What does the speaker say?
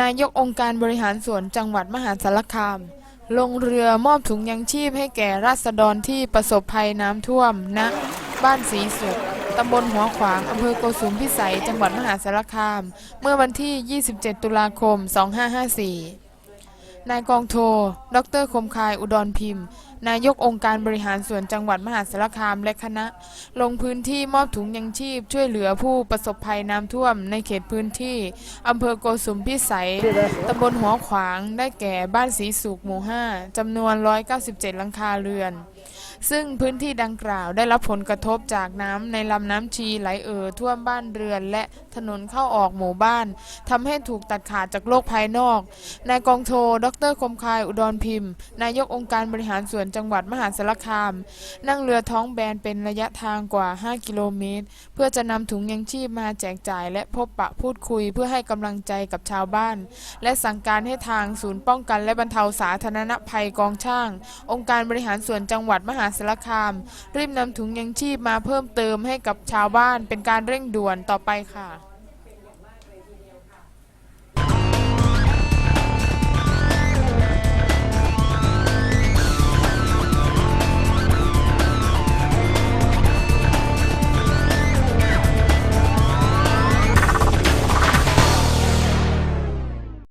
นายกองค์การบริหารส่วนจังหวัดมหาสารคาม ลงเรือมอบถุงยังชีพให้แก่ราษฎรที่ประสบภัยน้ำท่วมณบ้านสีสุขตำบลหัวขวาง อำเภอโกสุมพิสัย จังหวัดมหาสารคาม เมื่อวันที่ 27 ตุลาคม 2554 นายกองโท ดรคมคายอุดรพิมพ์ นายกองค์การบริหารส่วนจังหวัดมหาสารคามและคณะ ลงพื้นที่มอบถุงยังชีพ ช่วยเหลือผู้ประสบภัยน้ำท่วมในเขตพื้นที่อำเภอโกสุมพิสัยตำบลหัวขวางได้แก่บ้านสีสุขหมู่ 5จำนวน 197 หลังคาเรือน ซึ่งพื้นที่ดังกล่าวได้รับผลกระทบจากน้ำในลำน้ำชีไหลเอ่อท่วมบ้านเรือน และถนนเข้าออกหมู่บ้านทำให้ถูกตัดขาดจากโลกภายนอกนายกองโท ดรคมคายอุดรพิมพ์ นายกองค์การบริหารส่วนจังหวัดมหาสารคาม นั่งเรือท้องแบนเป็นระยะทางกว่า 5 กิโลเมตร เพื่อจะนำถุงยังชีพมาแจกจ่ายและพบปะพูดคุยเพื่อให้กำลังใจกับชาวบ้าน และสั่งการให้ทางศูนย์ป้องกันและบรรเทาสาธารณภัยกองช่าง องค์การบริหารส่วนจังหวัดมหาสารคาม รีบนำถุงยังชีพมาเพิ่มเติมให้กับชาวบ้านเป็นการเร่งด่วนต่อไปค่ะ